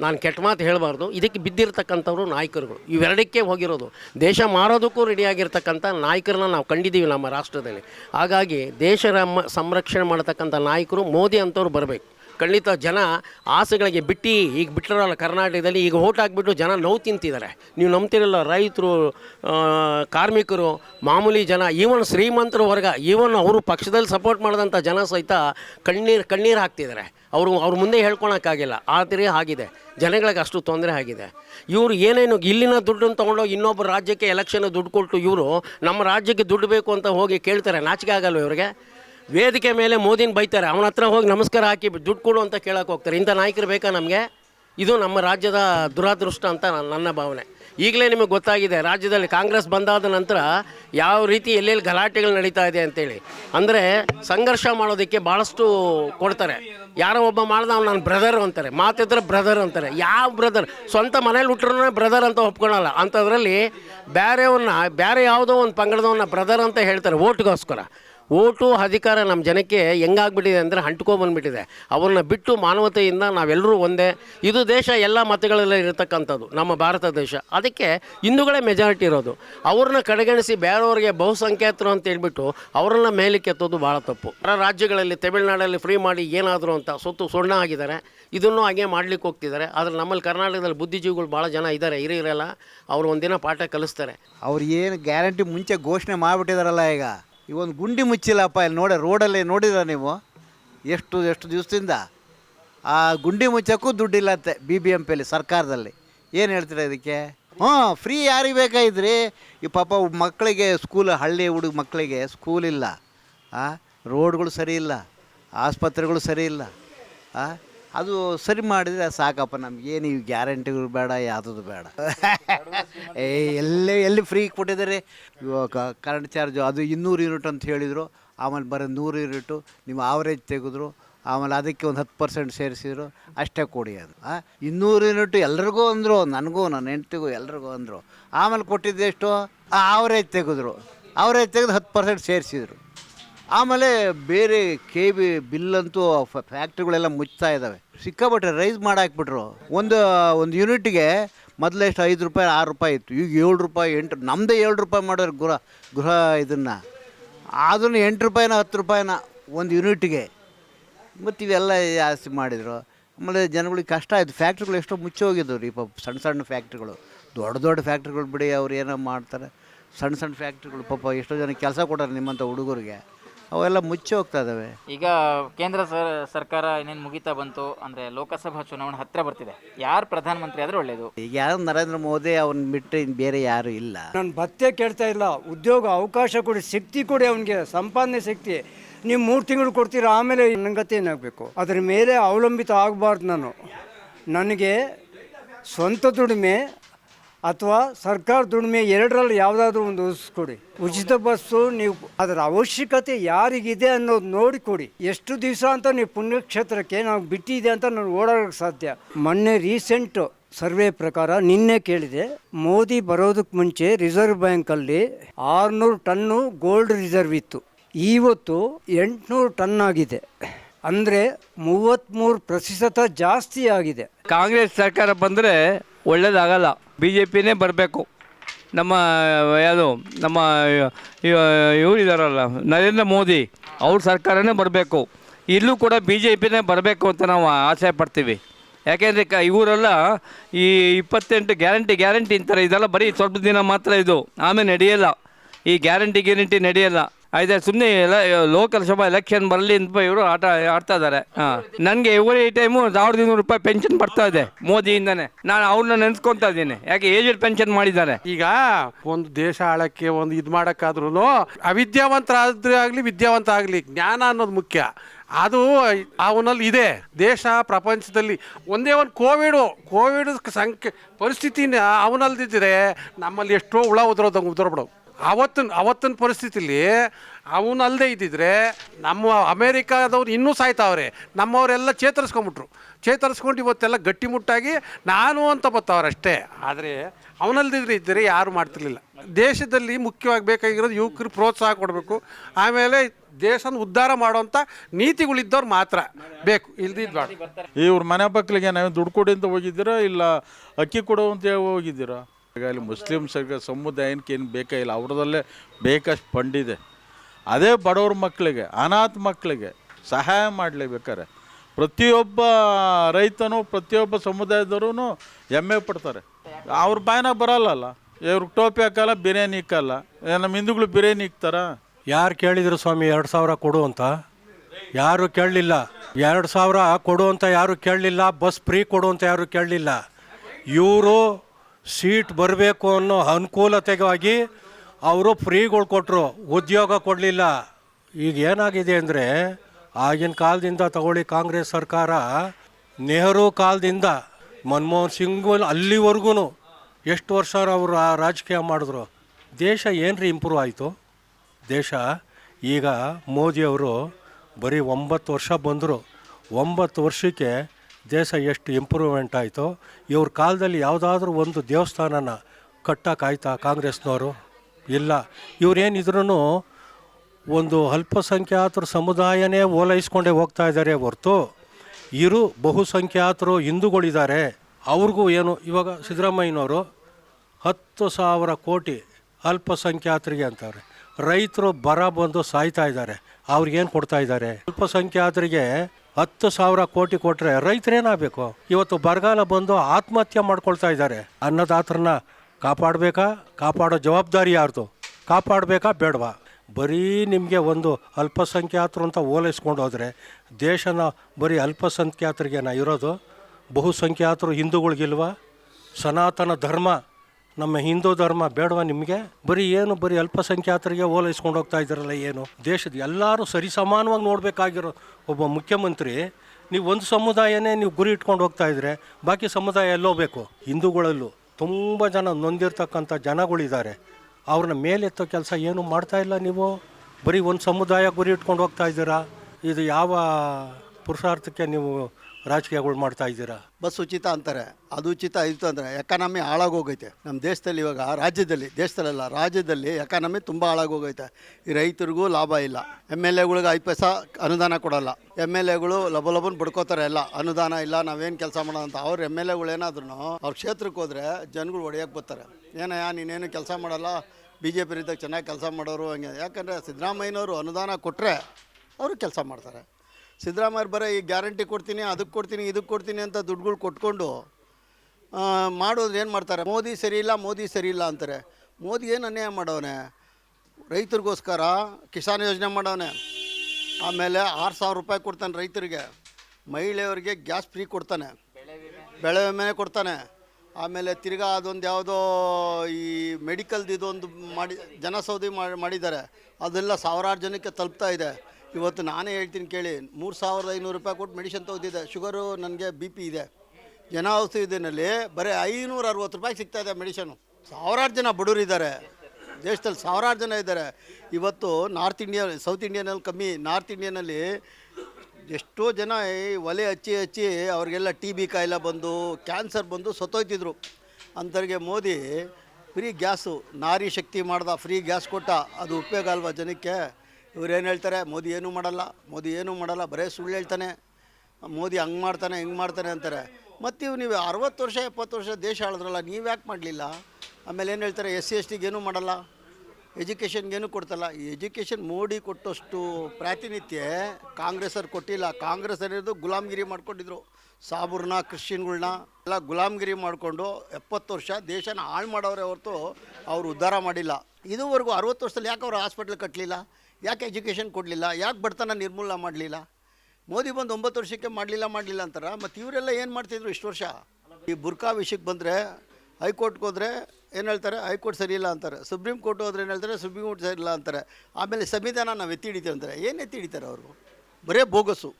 ನಾನು ಕೆಟ್ಟ ಮಾತು ಹೇಳಬಾರ್ದು. ಇದಕ್ಕೆ ಬಿದ್ದಿರ್ತಕ್ಕಂಥವ್ರು ನಾಯಕರುಗಳು. ಇವೆರಡಕ್ಕೆ ಹೋಗಿರೋದು. ದೇಶ ಮಾರೋದಕ್ಕೂ ರೆಡಿಯಾಗಿರ್ತಕ್ಕಂಥ ನಾಯಕರನ್ನ ನಾವು ಕಂಡಿದ್ದೀವಿ ನಮ್ಮ ರಾಷ್ಟ್ರದಲ್ಲಿ. ಹಾಗಾಗಿ ದೇಶ ಸಂರಕ್ಷಣೆ ಮಾಡತಕ್ಕಂಥ ನಾಯಕರು ಮೋದಿ ಅಂಥವ್ರು ಬರಬೇಕು. ಖಂಡಿತ ಜನ ಆಸೆಗಳಿಗೆ ಬಿಟ್ಟು, ಈಗ ಬಿಟ್ಟಿರಲ್ಲ ಕರ್ನಾಟಕದಲ್ಲಿ, ಈಗ ಓಟ್ ಹಾಕ್ಬಿಟ್ಟು ಜನ ನೋವು ತಿಂತಿದ್ದಾರೆ. ನೀವು ನಂಬ್ತಿರಲ್ಲ, ರೈತರು ಕಾರ್ಮಿಕರು, ಮಾಮೂಲಿ ಜನ ಈವನ್ ಶ್ರೀಮಂತರ ವರ್ಗ ಈವನ್ ಅವರು ಪಕ್ಷದಲ್ಲಿ ಸಪೋರ್ಟ್ ಮಾಡಿದಂಥ ಜನ ಸಹಿತ ಕಣ್ಣೀರು ಕಣ್ಣೀರು ಹಾಕ್ತಿದ್ದಾರೆ. ಅವರು, ಅವ್ರ ಮುಂದೆ ಹೇಳ್ಕೊಳಕ್ಕಾಗಿಲ್ಲ. ಆದರೆ ಆಗಿದೆ. ಜನಗಳಿಗೆ ಅಷ್ಟು ತೊಂದರೆ ಆಗಿದೆ. ಇವರು ಏನೇನು ಇಲ್ಲಿನ ದುಡ್ಡನ್ನು ತೊಗೊಂಡೋಗಿ ಇನ್ನೊಬ್ಬ ರಾಜ್ಯಕ್ಕೆ ಎಲೆಕ್ಷನ್ ದುಡ್ಡು ಕೊಟ್ಟು ಇವರು ನಮ್ಮ ರಾಜ್ಯಕ್ಕೆ ದುಡ್ಡು ಬೇಕು ಅಂತ ಹೋಗಿ ಕೇಳ್ತಾರೆ. ನಾಚಿಕೆ ಆಗಲ್ವ ಇವ್ರಿಗೆ? ವೇದಿಕೆ ಮೇಲೆ ಮೋದಿನ ಬೈತಾರೆ, ಅವನ ಹತ್ರ ಹೋಗಿ ನಮಸ್ಕಾರ ಹಾಕಿ ದುಡ್ಡು ಕೊಡು ಅಂತ ಕೇಳಕ್ಕೆ ಹೋಗ್ತಾರೆ. ಇಂಥ ನಾಯಕರು ಬೇಕಾ ನಮಗೆ? ಇದು ನಮ್ಮ ರಾಜ್ಯದ ದುರಾದೃಷ್ಟ ಅಂತ ನನ್ನ- ಭಾವನೆ. ಈಗಲೇ ನಿಮಗೆ ಗೊತ್ತಾಗಿದೆ, ರಾಜ್ಯದಲ್ಲಿ ಕಾಂಗ್ರೆಸ್ ಬಂದಾದ ನಂತರ ಯಾವ ರೀತಿ ಎಲ್ಲೆಲ್ಲಿ ಗಲಾಟೆಗಳು ನಡೀತಾ ಇದೆ ಅಂತೇಳಿ. ಅಂದರೆ ಸಂಘರ್ಷ ಮಾಡೋದಕ್ಕೆ ಭಾಳಷ್ಟು ಕೊಡ್ತಾರೆ. ಯಾರೋ ಒಬ್ಬ ಮಾಡ್ದ, ಅವ್ನು ನನ್ನ ಬ್ರದರ್ ಅಂತಾರೆ. ಮಾತಿದ್ರೆ ಬ್ರದರ್ ಅಂತಾರೆ. ಯಾವ ಬ್ರದರ್? ಸ್ವಂತ ಮನೇಲಿ ಹುಟ್ಟರೂ ಬ್ರದರ್ ಅಂತ ಒಪ್ಕೊಳಲ್ಲ. ಅಂಥದ್ರಲ್ಲಿ ಬೇರೆಯವ್ರನ್ನ ಬೇರೆ ಯಾವುದೋ ಒಂದು ಪಂಗಡದವನ್ನ ಬ್ರದರ್ ಅಂತ ಹೇಳ್ತಾರೆ ಓಟ್ಗೋಸ್ಕರ ಓಟು ಅಧಿಕಾರ ನಮ್ಮ ಜನಕ್ಕೆ ಹೆಂಗಾಗ್ಬಿಟ್ಟಿದೆ ಅಂದರೆ ಅಂಟ್ಕೊಂಬಂದ್ಬಿಟ್ಟಿದೆ ಅವ್ರನ್ನ ಬಿಟ್ಟು ಮಾನವತೆಯಿಂದ ನಾವೆಲ್ಲರೂ ಒಂದೇ. ಇದು ದೇಶ ಎಲ್ಲ ಮತಗಳಲ್ಲೇ ಇರತಕ್ಕಂಥದ್ದು, ನಮ್ಮ ಭಾರತ ದೇಶ. ಅದಕ್ಕೆ ಹಿಂದೂಗಳೇ ಮೆಜಾರಿಟಿ ಇರೋದು. ಅವ್ರನ್ನ ಕಡೆಗಣಿಸಿ ಬೇರೆಯವ್ರಿಗೆ ಬಹುಸಂಖ್ಯಾತರು ಅಂತ ಹೇಳ್ಬಿಟ್ಟು ಅವ್ರನ್ನ ಮೇಲಕ್ಕೆ ಎತ್ತೋದು ಭಾಳ ತಪ್ಪು. ಹೊರ ರಾಜ್ಯಗಳಲ್ಲಿ, ತಮಿಳುನಾಡಲ್ಲಿ ಫ್ರೀ ಮಾಡಿ ಏನಾದರೂ ಅಂತ ಸೊತ್ತು ಸುಣ್ಣ ಆಗಿದ್ದಾರೆ, ಇದನ್ನು ಹಾಗೆ ಮಾಡ್ಲಿಕ್ಕೆ ಹೋಗ್ತಿದ್ದಾರೆ. ಆದರೆ ನಮ್ಮಲ್ಲಿ ಕರ್ನಾಟಕದಲ್ಲಿ ಬುದ್ಧಿಜೀವಿಗಳು ಭಾಳ ಜನ ಇದ್ದಾರೆ, ಹಿರಿಯರೆಲ್ಲ, ಅವರು ಒಂದಿನ ಪಾಠ ಕಲಿಸ್ತಾರೆ. ಅವ್ರು ಏನು ಗ್ಯಾರಂಟಿ ಮುಂಚೆ ಘೋಷಣೆ ಮಾಡಿಬಿಟ್ಟಿದಾರಲ್ಲ ಈಗ? ಈ ಒಂದು ಗುಂಡಿ ಮುಚ್ಚಿಲ್ಲಪ್ಪ, ಇಲ್ಲಿ ನೋಡಿ, ರೋಡಲ್ಲಿ ನೋಡಿದ್ರ ನೀವು? ಎಷ್ಟು ಎಷ್ಟು ದಿವಸದಿಂದ? ಆ ಗುಂಡಿ ಮುಚ್ಚಕ್ಕೂ ದುಡ್ಡಿಲ್ಲತ್ತೆ ಬಿ ಬಿ ಎಂ ಪಿಯಲ್ಲಿ ಸರ್ಕಾರದಲ್ಲಿ. ಏನು ಹೇಳ್ತೀರಾ ಇದಕ್ಕೆ? ಹ್ಞೂ ಫ್ರೀ ಯಾರಿಗೆ ಬೇಕಾಗಿದ್ರಿ? ಈ ಪಾಪ ಮಕ್ಕಳಿಗೆ ಸ್ಕೂಲ್ ಹಳ್ಳಿ ಹುಡುಗ ಮಕ್ಕಳಿಗೆ ಸ್ಕೂಲ್ ಇಲ್ಲ. ಆ ರೋಡ್ಗಳು ಸರಿ ಇಲ್ಲ, ಆಸ್ಪತ್ರೆಗಳು ಸರಿ ಇಲ್ಲ. ಆ ಅದು ಸರಿ ಮಾಡಿದರೆ ಸಾಕಪ್ಪ ನಮಗೇನು ಈ ಗ್ಯಾರಂಟಿಗಳು ಬೇಡ ಯಾವುದು ಬೇಡ. ಏ ಎಲ್ಲಿ ಎಲ್ಲಿ ಫ್ರೀ ಕೊಟ್ಟಿದ್ದಾರೆ? ಇವಾಗ ಕರೆಂಟ್ ಚಾರ್ಜು ಅದು ಇನ್ನೂರು ಯೂನಿಟ್ ಅಂತ ಹೇಳಿದರು. ಆಮೇಲೆ ಬರೀ ನೂರು ಯೂನಿಟು ನಿಮ್ಮ ಆವರೇಜ್ ತೆಗೆದ್ರು. ಆಮೇಲೆ ಅದಕ್ಕೆ ಒಂದು ಹತ್ತು ಪರ್ಸೆಂಟ್ ಸೇರಿಸಿದ್ರು. ಅಷ್ಟೇ ಕೊಡಿ ಅದು ಇನ್ನೂರು ಯೂನಿಟ್ ಎಲ್ರಿಗೂ ಅಂದರು ನನಗೂ ನನ್ನ ಹೆಂಡ್ತಿಗೂ ಎಲ್ರಿಗೂ ಅಂದರು. ಆಮೇಲೆ ಕೊಟ್ಟಿದ್ದೆಷ್ಟು ಆವ್ರೇಜ್ ತೆಗೆದ್ರು. ಆವ್ರೇಜ್ ತೆಗೆದು ಹತ್ತು ಪರ್ಸೆಂಟ್ ಸೇರಿಸಿದ್ರು. ಆಮೇಲೆ ಬೇರೆ ಕೆ ಬಿ ಬಿಲ್ಲಂತೂ ಫ್ಯಾಕ್ಟ್ರಿಗಳೆಲ್ಲ ಮುಚ್ತಾ ಇದ್ದಾವೆ ಸಿಕ್ಕಾಪಟ್ಟೆ ರೈಸ್ ಮಾಡಾಕ್ಬಿಟ್ರು. ಒಂದು ಒಂದು ಯೂನಿಟ್ಗೆ ಮೊದಲೆಷ್ಟು ಐದು ರೂಪಾಯಿ, ಆರು ರೂಪಾಯಿ ಇತ್ತು. ಈಗ ಏಳು ರೂಪಾಯಿ, ಎಂಟು ನಮ್ಮದೇ ಏಳು ರೂಪಾಯಿ ಮಾಡೋರು ಗೃಹ ಗೃಹ ಇದನ್ನು. ಆದ್ರೂ ಎಂಟು ರೂಪಾಯಿನ, ಹತ್ತು ರೂಪಾಯಿನ ಒಂದು ಯೂನಿಟ್ಗೆ ಮತ್ತು ಇವೆಲ್ಲ ಜಾಸ್ತಿ ಮಾಡಿದರು. ಆಮೇಲೆ ಜನಗಳಿಗೆ ಕಷ್ಟ ಆಯಿತು. ಫ್ಯಾಕ್ಟ್ರಿಗಳು ಎಷ್ಟೋ ಮುಚ್ಚಿ ಹೋಗಿದ್ದವು ರೀ ಪಾಪ ಸಣ್ಣ ಸಣ್ಣ ಫ್ಯಾಕ್ಟ್ರಿಗಳು ದೊಡ್ಡ ದೊಡ್ಡ ಫ್ಯಾಕ್ಟ್ರಿಗಳು ಬಿಡಿ ಅವ್ರು ಏನೋ ಮಾಡ್ತಾರೆ. ಸಣ್ಣ ಸಣ್ಣ ಫ್ಯಾಕ್ಟ್ರಿಗಳು ಪಾಪ ಎಷ್ಟೋ ಜನ ಕೆಲಸ ಕೊಡೋರು ನಿಮ್ಮಂಥ ಹುಡುಗರಿಗೆ. ಅವೆಲ್ಲ ಮುಚ್ಚಿ ಹೋಗ್ತಾ ಇದಾವೆ. ಈಗ ಕೇಂದ್ರ ಸರ್ ಸರ್ಕಾರ ಇನ್ನೇನು ಮುಗಿತಾ ಬಂತು ಅಂದ್ರೆ ಲೋಕಸಭಾ ಚುನಾವಣೆ ಹತ್ರ ಬರ್ತಿದೆ. ಯಾರು ಪ್ರಧಾನಮಂತ್ರಿ ಆದ್ರೆ ಒಳ್ಳೇದು. ಈಗ ಯಾರು ನರೇಂದ್ರ ಮೋದಿ ಅವ್ನ ಬಿಟ್ಟರೆ ಇನ್ನು ಬೇರೆ ಯಾರು ಇಲ್ಲ. ನಾನು ಭತ್ತೆ ಕೇಳ್ತಾ ಇಲ್ಲ. ಉದ್ಯೋಗ ಅವಕಾಶ ಕೊಡಿ ಶಕ್ತಿ ಕೊಡಿ ಅವನಿಗೆ ಸಂಪಾದನೆ ಶಕ್ತಿ. ನೀವು ಮೂರು ತಿಂಗಳು ಕೊಡ್ತೀರಾ ಆಮೇಲೆ ನನ್ನ ಗತಿ ಏನಾಗಬೇಕು? ಅದ್ರ ಮೇಲೆ ಅವಲಂಬಿತ ಆಗಬಾರ್ದು ನಾನು. ನನಗೆ ಸ್ವಂತ ದುಡಿಮೆ ಅಥವಾ ಸರ್ಕಾರ ದುಡಿಮೆ ಎರಡರಲ್ಲಿ ಯಾವುದಾದ್ರೂ ಒಂದು ಕೊಡಿ ಉಚಿತ ಬಸ್ಸು ನೀವು ಅದರ ಅವಶ್ಯಕತೆ ಯಾರಿಗಿದೆ ಅನ್ನೋದು ನೋಡಿ ಕೊಡಿ ಎಷ್ಟು ದಿವಸ ಅಂತ ನೀವು ಪುಣ್ಯಕ್ಷೇತ್ರಕ್ಕೆ ನಾವು ಬಿಟ್ಟಿದೆ ಅಂತ ನಾನು ಓಡಾಡೋಕ್ಕೆ ಸಾಧ್ಯ. ಮೊನ್ನೆ ರೀಸೆಂಟ್ ಸರ್ವೆ ಪ್ರಕಾರ ನಿನ್ನೆ ಕೇಳಿದೆ, ಮೋದಿ ಬರೋದಕ್ಕೆ ಮುಂಚೆ ರಿಸರ್ವ್ ಬ್ಯಾಂಕಲ್ಲಿ ಆರುನೂರು ಟನ್ನು ಗೋಲ್ಡ್ ರಿಸರ್ವ್ ಇತ್ತು. ಇವತ್ತು ಎಂಟುನೂರು ಟನ್ ಆಗಿದೆ. ಅಂದರೆ ಮೂವತ್ತ್ಮೂರು ಪ್ರತಿಶತ ಜಾಸ್ತಿ ಆಗಿದೆ. ಕಾಂಗ್ರೆಸ್ ಸರ್ಕಾರ ಬಂದರೆ ಒಳ್ಳೇದಾಗಲ್ಲ. ಬಿ ಜೆ ಪಿನೇ ಬರಬೇಕು. ನಮ್ಮ, ಯಾವುದು, ನಮ್ಮ ಇವ್ರು ಇದಾರಲ್ಲ, ನರೇಂದ್ರ ಮೋದಿ, ಅವ್ರ ಸರ್ಕಾರನೇ ಬರಬೇಕು. ಇಲ್ಲೂ ಕೂಡ ಬಿ ಜೆ ಪಿನೇ ಬರಬೇಕು ಅಂತ ನಾವು ಆಸೆ ಪಡ್ತೀವಿ. ಯಾಕೆಂದರೆ ಕ, ಇವರೆಲ್ಲ ಈ ಇಪ್ಪತ್ತೆಂಟು ಗ್ಯಾರಂಟಿ ಗ್ಯಾರಂಟಿ ಅಂತಾರೆ ಇದೆಲ್ಲ ಬರೀ ಸ್ವಲ್ಪ ದಿನ ಮಾತ್ರ ಇದು, ಆಮೇಲೆ ನಡೆಯಲ್ಲ. ಈ ಗ್ಯಾರಂಟಿ ಗ್ಯಾರಂಟಿ ನಡೆಯಲ್ಲ. ಆಯ್ತಾ ಸುಮ್ಮನೆ ಲೋಕಲ್ ಸಭಾ ಎಲೆಕ್ಷನ್ ಬರಲಿ ಅಂತ ಇವರು ಆಟ ಆಡ್ತಾ ಇದ್ದಾರೆ ನನಗೆ ಇವರೇ ಈ ಟೈಮು ಸಾವಿರದ ಇನ್ನೂರು ರೂಪಾಯಿ ಪೆನ್ಷನ್ ಬರ್ತಾ ಇದೆ, ಮೋದಿಯಿಂದನೇ. ನಾನು ಅವ್ರನ್ನ ನೆನೆಸ್ಕೊತಾ ಇದ್ದೀನಿ. ಯಾಕೆ ಏಜೆಡ್ ಪೆನ್ಷನ್ ಮಾಡಿದ್ದಾರೆ. ಈಗ ಒಂದು ದೇಶ ಆಳಕ್ಕೆ ಒಂದು ಇದು ಮಾಡೋಕ್ಕಾದ್ರೂ ಅವಿದ್ಯಾವಂತರಾದ್ರೆ ಆಗಲಿ, ವಿದ್ಯಾವಂತ ಆಗಲಿ, ಜ್ಞಾನ ಅನ್ನೋದು ಮುಖ್ಯ. ಅದು ಅವನಲ್ಲಿ ಇದೆ. ದೇಶ, ಪ್ರಪಂಚದಲ್ಲಿ ಒಂದೇ ಒಂದು ಕೋವಿಡು, ಕೋವಿಡ್ ಸಂಖ್ಯೆ, ಪರಿಸ್ಥಿತಿನ ಅವನಲ್ದಿದ್ರೆ ನಮ್ಮಲ್ಲಿ ಎಷ್ಟೋ ಹುಳ ಉದುರೋದಂಗೆ ಉದುರ್ಬಿಡು ಅವತ್ತಿನ ಅವತ್ತಿನ ಪರಿಸ್ಥಿತಿಲಿ ಅವನು ಅಲ್ಲದೆ ಇದ್ದಿದ್ರೆ ನಮ್ಮ ಅಮೇರಿಕಾದವ್ರು ಇನ್ನೂ ಸಾಯ್ತಾವ್ರೆ. ನಮ್ಮವರೆಲ್ಲ ಚೇತರಿಸ್ಕೊಂಬಿಟ್ರು ಚೇತರಿಸ್ಕೊಂಡು ಇವತ್ತೆಲ್ಲ ಗಟ್ಟಿಮುಟ್ಟಾಗಿ ನಾನು ಅಂತ ಬರ್ತಾವ್ರಷ್ಟೇ ಆದರೆ ಅವನಲ್ದಿದ್ರೆ ಇದ್ದರೆ ಯಾರು ಮಾಡ್ತಿರ್ಲಿಲ್ಲ. ದೇಶದಲ್ಲಿ ಮುಖ್ಯವಾಗಿ ಬೇಕಾಗಿರೋದು ಯುವಕರು ಪ್ರೋತ್ಸಾಹ ಕೊಡಬೇಕು. ಆಮೇಲೆ ದೇಶನ ಉದ್ಧಾರ ಮಾಡುವಂಥ ನೀತಿಗಳಿದ್ದವ್ರು ಮಾತ್ರ ಬೇಕು. ಇಲ್ದಿದ್ದು ಇವ್ರ ಮನೆ ಪಕ್ಕಲಿಗೆ ನಾವು ದುಡ್ಡು ಕೊಡಿ ಅಂತ ಹೋಗಿದ್ದೀರಾ? ಇಲ್ಲ ಅಕ್ಕಿ ಕೊಡು ಅಂತ ಹೋಗಿದ್ದೀರಾ? ಈಗ ಅಲ್ಲಿ ಮುಸ್ಲಿಮ್ಸ್ಗೆ ಸಮುದಾಯಕ್ಕೆ ಏನು ಬೇಕಾಗಿಲ್ಲ ಅವ್ರದಲ್ಲೇ ಬೇಕಷ್ಟು ಫಂಡಿದೆ ಅದೇ ಬಡವ್ರ ಮಕ್ಕಳಿಗೆ ಅನಾಥ ಮಕ್ಕಳಿಗೆ ಸಹಾಯ ಮಾಡಲೇಬೇಕಾರೆ ಪ್ರತಿಯೊಬ್ಬ ರೈತನು, ಪ್ರತಿಯೊಬ್ಬ ಸಮುದಾಯದವರು ಹೆಮ್ಮೆ ಪಡ್ತಾರೆ. ಅವ್ರ ಬಾಯನ ಬರಲ್ಲಲ್ಲ ಇವ್ರಿಗೆ ಟೋಪಿ ಹಾಕಲ್ಲ, ಬಿರಿಯಾನಿ ಇಕ್ಕಲ್ಲ ನಮ್ಮ ಹಿಂದೂಗಳು ಬಿರಿಯಾನಿ ಇಕ್ತಾರ ಯಾರು ಕೇಳಿದ್ರು ಸ್ವಾಮಿ ಎರಡು ಸಾವಿರ ಕೊಡು ಅಂತ? ಯಾರು ಕೇಳಲಿಲ್ಲ? ಎರಡು ಸಾವಿರ ಕೊಡು ಅಂತ ಯಾರು ಕೇಳಲಿಲ್ಲ? ಬಸ್ ಫ್ರೀ ಕೊಡು ಅಂತ ಯಾರು ಕೇಳಲಿಲ್ಲ? ಇವರು ಸೀಟ್ ಬರಬೇಕು ಅನ್ನೋ ಅನುಕೂಲತೆಗಾಗಿ ಅವರು ಫ್ರೀಗಳು ಕೊಟ್ಟರು ಉದ್ಯೋಗ ಕೊಡಲಿಲ್ಲ. ಈಗ ಏನಾಗಿದೆ ಅಂದರೆ, ಆಗಿನ ಕಾಲದಿಂದ ತಗೊಳ್ಳಿ ಕಾಂಗ್ರೆಸ್ ಸರ್ಕಾರ, ನೆಹರು ಕಾಲದಿಂದ ಮನಮೋಹನ್ ಸಿಂಗ್ ಅಲ್ಲಿವರೆಗೂ ಎಷ್ಟು ವರ್ಷ ಅವರು ಆ ರಾಜಕೀಯ ಮಾಡಿದ್ರು. ದೇಶ ಏನು ರೀ ಇಂಪ್ರೂವ್ ಆಯಿತು? ದೇಶ, ಈಗ ಮೋದಿಯವರು ಬರೀ ಒಂಬತ್ತು ವರ್ಷ ಬಂದರು. ಒಂಬತ್ತು ವರ್ಷಕ್ಕೆ ದೇಶ ಎಷ್ಟು ಇಂಪ್ರೂವ್ಮೆಂಟ್ ಆಯಿತು, ಇವ್ರ ಕಾಲದಲ್ಲಿ ಯಾವುದಾದ್ರೂ ಒಂದು ದೇವಸ್ಥಾನನ ಕಟ್ಟೋಕ್ಕಾಯ್ತಾ ಕಾಂಗ್ರೆಸ್ನವರು? ಇಲ್ಲ. ಇವರೇನಿದ್ರೂ ಒಂದು ಅಲ್ಪಸಂಖ್ಯಾತರ ಸಮುದಾಯನೇ ಓಲೈಸ್ಕೊಂಡೇ ಹೋಗ್ತಾ ಇದ್ದಾರೆ ಹೊರತು, ಇರು ಬಹುಸಂಖ್ಯಾತರು ಹಿಂದೂಗಳಿದ್ದಾರೆ ಅವ್ರಿಗೂ ಏನು? ಇವಾಗ ಸಿದ್ದರಾಮಯ್ಯನವರು ಹತ್ತು ಸಾವಿರ ಕೋಟಿ ಅಲ್ಪಸಂಖ್ಯಾತರಿಗೆ ಅಂತಾರೆ. ರೈತರು ಬರ ಬಂದು ಸಾಯ್ತಾ ಇದ್ದಾರೆ ಅವ್ರಿಗೇನು ಕೊಡ್ತಾ ಇದ್ದಾರೆ ಅಲ್ಪಸಂಖ್ಯಾತರಿಗೆ ಹತ್ತು ಸಾವಿರ ಕೋಟಿ ಕೊಟ್ಟರೆ ರೈತರೇನಾಗಬೇಕು? ಇವತ್ತು ಬರಗಾಲ ಬಂದು ಆತ್ಮಹತ್ಯೆ ಮಾಡ್ಕೊಳ್ತಾ ಇದ್ದಾರೆ. ಅನ್ನದಾತರನ್ನ ಕಾಪಾಡಬೇಕಾ? ಕಾಪಾಡೋ ಜವಾಬ್ದಾರಿ ಯಾರ್ದು? ಕಾಪಾಡಬೇಕಾ ಬೇಡವಾ? ಬರೀ ನಿಮಗೆ ಒಂದು ಅಲ್ಪಸಂಖ್ಯಾತರು ಅಂತ ಓಲೈಸ್ಕೊಂಡು ಹೋದರೆ ದೇಶನ ಬರೀ ಅಲ್ಪಸಂಖ್ಯಾತರಿಗೇನ ಇರೋದು? ಬಹುಸಂಖ್ಯಾತರು ಹಿಂದೂಗಳಿಗಿಲ್ವಾ? ಸನಾತನ ಧರ್ಮ ನಮ್ಮ ಹಿಂದೂ ಧರ್ಮ ಬೇಡವಾ ನಿಮಗೆ? ಬರೀ ಏನು, ಬರೀ ಅಲ್ಪಸಂಖ್ಯಾತರಿಗೆ ಓಲೈಸ್ಕೊಂಡು ಹೋಗ್ತಾ ಇದ್ದಾರಲ್ಲ ಏನು? ದೇಶದ ಎಲ್ಲರೂ ಸರಿ ಸಮಾನವಾಗಿ ನೋಡಬೇಕಾಗಿರೋ ಒಬ್ಬ ಮುಖ್ಯಮಂತ್ರಿ, ನೀವು ಒಂದು ಸಮುದಾಯನೇ ನೀವು ಗುರಿ ಇಟ್ಕೊಂಡು ಹೋಗ್ತಾ ಇದ್ರೆ, ಬಾಕಿ ಸಮುದಾಯ ಎಲ್ಲೋಗ್ಬೇಕು ಹಿಂದೂಗಳಲ್ಲೂ ತುಂಬ ಜನ ನೊಂದಿರ್ತಕ್ಕಂಥ ಜನಗಳಿದ್ದಾರೆ. ಅವ್ರನ್ನ ಮೇಲೆತ್ತೋ ಕೆಲಸ ಏನು ಮಾಡ್ತಾ ಇಲ್ಲ ನೀವು? ಬರೀ ಒಂದು ಸಮುದಾಯ ಗುರಿ ಇಟ್ಕೊಂಡು ಹೋಗ್ತಾ ಇದ್ದೀರಾ? ಇದು ಯಾವ ಪುರುಷಾರ್ಥಕ್ಕೆ ನೀವು ರಾಜಕೀಯಗಳು ಮಾಡ್ತಾ ಇದ್ದೀರಾ? ಬಸ್ ಉಚಿತ ಅಂತಾರೆ, ಅದು ಉಚಿತ ಇತ್ತು ಅಂದರೆ ಎಕಾನಮಿ ಹಾಳಾಗೋಗೈತೆ. ನಮ್ಮ ದೇಶದಲ್ಲಿ ಇವಾಗ ರಾಜ್ಯದಲ್ಲಿ, ದೇಶದಲ್ಲೆಲ್ಲ, ರಾಜ್ಯದಲ್ಲಿ ಎಕಾನಮಿ ತುಂಬ ಹಾಳಾಗೋಗೈತೆ. ಈ ರೈತರಿಗೂ ಲಾಭ ಇಲ್ಲ. ಎಂ ಎಲ್ ಎಗಳಿಗೆ ಐದು ಪೈಸಾ ಅನುದಾನ ಕೊಡಲ್ಲ. ಎಂ ಎಲ್ ಎಗಳು ಲಬ ಲಬನ್ ಬಡ್ಕೋತಾರೆ ಎಲ್ಲ. ಅನುದಾನ ಇಲ್ಲ, ನಾವೇನು ಕೆಲಸ ಮಾಡೋಣ ಅಂತ. ಅವ್ರ ಎಂ ಎಲ್ ಎಗಳು ಏನಾದ್ರೂ ಅವ್ರ ಕ್ಷೇತ್ರಕ್ಕೆ ಹೋದರೆ ಜನಗಳು ಹೊಡೆಯೋಕೆ ಬರ್ತಾರೆ. ಏನಯ್ಯ, ನೀನೇನು ಕೆಲಸ ಮಾಡಲ್ಲ? ಬಿ ಜೆ ಪಿ ಚೆನ್ನಾಗಿ ಕೆಲಸ ಮಾಡೋರು, ಹಂಗೆ. ಯಾಕಂದರೆ ಸಿದ್ದರಾಮಯ್ಯನವರು ಅನುದಾನ ಕೊಟ್ಟರೆ ಅವರು ಕೆಲಸ ಮಾಡ್ತಾರೆ. ಸಿದ್ದರಾಮಯ್ಯ ಬರೋ ಈ ಗ್ಯಾರಂಟಿ ಕೊಡ್ತೀನಿ, ಅದಕ್ಕೆ ಕೊಡ್ತೀನಿ, ಇದಕ್ಕೆ ಕೊಡ್ತೀನಿ ಅಂತ ದುಡ್ಡುಗಳು ಕೊಟ್ಕೊಂಡು ಮಾಡೋದ್ರೆ ಏನು ಮಾಡ್ತಾರೆ? ಮೋದಿ ಸರಿ ಇಲ್ಲ, ಮೋದಿ ಸರಿ ಇಲ್ಲ ಅಂತಾರೆ. ಮೋದಿ ಏನು ಅನ್ಯಾಯ ಮಾಡವನೆ? ರೈತರಿಗೋಸ್ಕರ ಕಿಸಾನ್ ಯೋಜನೆ ಮಾಡವನೆ. ಆಮೇಲೆ ಆರು ಸಾವಿರ ರೂಪಾಯಿ ಕೊಡ್ತಾನೆ ರೈತರಿಗೆ. ಮಹಿಳೆಯರಿಗೆ ಗ್ಯಾಸ್ ಫ್ರೀ ಕೊಡ್ತಾನೆ. ಬೆಳೆ ವಿಮೆ ಕೊಡ್ತಾನೆ. ಆಮೇಲೆ ತಿರ್ಗಾ ಅದೊಂದು ಯಾವುದೋ ಈ ಮೆಡಿಕಲ್ದು ಇದೊಂದು ಮಾಡಿ, ಜನಸೌದಿ ಮಾಡಿ ಮಾಡಿದ್ದಾರೆ. ಅದೆಲ್ಲ ಸಾವಿರಾರು ಜನಕ್ಕೆ ತಲುಪ್ತಾ ಇದೆ. ಇವತ್ತು ನಾನೇ ಹೇಳ್ತೀನಿ ಕೇಳಿ, ಮೂರು ಸಾವಿರದ ಐನೂರು ರೂಪಾಯಿ ಕೊಟ್ಟು ಮೆಡಿಷನ್ ತೊಗೊಂಡಿದ್ದೆ ಶುಗರು ನನಗೆ ಬಿ ಪಿ ಇದೆ. ಜನ ಔಷಧಿನಲ್ಲಿ ಬರೀ ಐನೂರ ಅರವತ್ತು ರೂಪಾಯಿ ಸಿಗ್ತಾ ಇದೆ ಮೆಡಿಷನು ಸಾವಿರಾರು ಜನ ಬಡವರಿದ್ದಾರೆ ದೇಶದಲ್ಲಿ ಸಾವಿರಾರು ಜನ ಇದ್ದಾರೆ. ಇವತ್ತು ನಾರ್ತ್ ಇಂಡಿಯಾ ಸೌತ್ ಇಂಡಿಯಾನಲ್ಲಿ ಕಮ್ಮಿ. ನಾರ್ತ್ ಇಂಡಿಯಾನಲ್ಲಿ ಎಷ್ಟೋ ಜನ ಒಲೆ ಹಚ್ಚಿ ಹಚ್ಚಿ ಅವ್ರಿಗೆಲ್ಲ ಟಿ ಬಿ ಕಾಯಿಲೆ ಬಂದು ಕ್ಯಾನ್ಸರ್ ಬಂದು ಸತ್ತೋಯ್ತಿದ್ರು. ಅಂಥವ್ರಿಗೆ ಮೋದಿ ಫ್ರೀ ಗ್ಯಾಸು, ನಾರಿ ಶಕ್ತಿ ಮಾಡ್ದ ಫ್ರೀ ಗ್ಯಾಸ್ ಕೊಟ್ಟ, ಅದು ಉಪಯೋಗ ಅಲ್ವಾ ಜನಕ್ಕೆ? ಇವ್ರು ಏನು ಹೇಳ್ತಾರೆ, ಮೋದಿ ಏನೂ ಮಾಡಲ್ಲ, ಮೋದಿ ಏನೂ ಮಾಡಲ್ಲ, ಬರೇ ಸುಳ್ಳು ಹೇಳ್ತಾನೆ. ಮೋದಿ ಹಂಗೆ ಮಾಡ್ತಾನೆ, ಹಿಂಗೆ ಮಾಡ್ತಾನೆ ಅಂತಾರೆ. ಮತ್ತು ಇವು ನೀವು ಅರವತ್ತು ವರ್ಷ, ಎಪ್ಪತ್ತು ವರ್ಷ ದೇಶ ಆಳಿದ್ರಲ್ಲ, ನೀವು ಯಾಕೆ ಮಾಡಲಿಲ್ಲ? ಆಮೇಲೆ ಏನು ಹೇಳ್ತಾರೆ, ಎಸ್ ಸಿ, ಎಸ್ ಟಿಗೆ ಏನೂ ಮಾಡಲ್ಲ. ಎಜುಕೇಷನ್ಗೇನು ಕೊಡ್ತಲ್ಲ. ಈ ಎಜುಕೇಷನ್ ಮೋಡಿ ಕೊಟ್ಟಷ್ಟು ಪ್ರಾತಿನಿಧ್ಯ ಕಾಂಗ್ರೆಸ್ಸರು ಕೊಟ್ಟಿಲ್ಲ. ಕಾಂಗ್ರೆಸ್ ಅನ್ನೋದು ಗುಲಾಮಗಿರಿ ಮಾಡ್ಕೊಂಡಿದ್ರು. ಸಾಬೂರ್ನ ಕ್ರಿಶ್ಚಿಯನ್ಗಳನ್ನ ಎಲ್ಲ ಗುಲಾಮ್ಗಿರಿ ಮಾಡಿಕೊಂಡು ಎಪ್ಪತ್ತು ವರ್ಷ ದೇಶನ ಹಾಳು ಮಾಡೋರೆ ಹೊರತು ಅವರು ಉದ್ಧಾರ ಮಾಡಿಲ್ಲ. ಇದುವರೆಗೂ ಅರವತ್ತು ವರ್ಷದಲ್ಲಿ ಯಾಕೆ ಅವರು ಹಾಸ್ಪಿಟ್ಲ್ ಕಟ್ಟಲಿಲ್ಲ ಯಾಕೆ ಎಜುಕೇಷನ್ ಕೊಡಲಿಲ್ಲ? ಯಾಕೆ ಬಡತನ ನಿರ್ಮೂಲ ಮಾಡಲಿಲ್ಲ? ಮೋದಿ ಬಂದು ಒಂಬತ್ತು ವರ್ಷಕ್ಕೆ ಮಾಡಲಿಲ್ಲ ಮಾಡಲಿಲ್ಲ ಅಂತಾರೆ? ಮತ್ತು ಇವರೆಲ್ಲ ಏನು ಮಾಡ್ತಿದ್ರು ಇಷ್ಟು ವರ್ಷ? ಈ ಬುರ್ಕಾ ವಿಷಯಕ್ಕೆ ಬಂದರೆ ಹೈಕೋರ್ಟ್ಗೆ ಹೋದರೆ ಏನು ಹೇಳ್ತಾರೆ? ಹೈಕೋರ್ಟ್ ಸರಿ ಇಲ್ಲ ಅಂತಾರೆ. ಸುಪ್ರೀಂ ಕೋರ್ಟ್ ಹೋದ್ರೆ ಏನು ಹೇಳ್ತಾರೆ? ಸುಪ್ರೀಂ ಕೋರ್ಟ್ ಸರಿ ಇಲ್ಲ ಅಂತಾರೆ. ಆಮೇಲೆ ಸಂವಿಧಾನ ನಾವು ಎತ್ತಿ ಹಿಡಿತೀವಿ ಅಂತಾರೆ ಏನು ಎತ್ತಿ ಹಿಡಿತಾರೆ ಅವರು? ಬರೇ ಬೋಗಸು.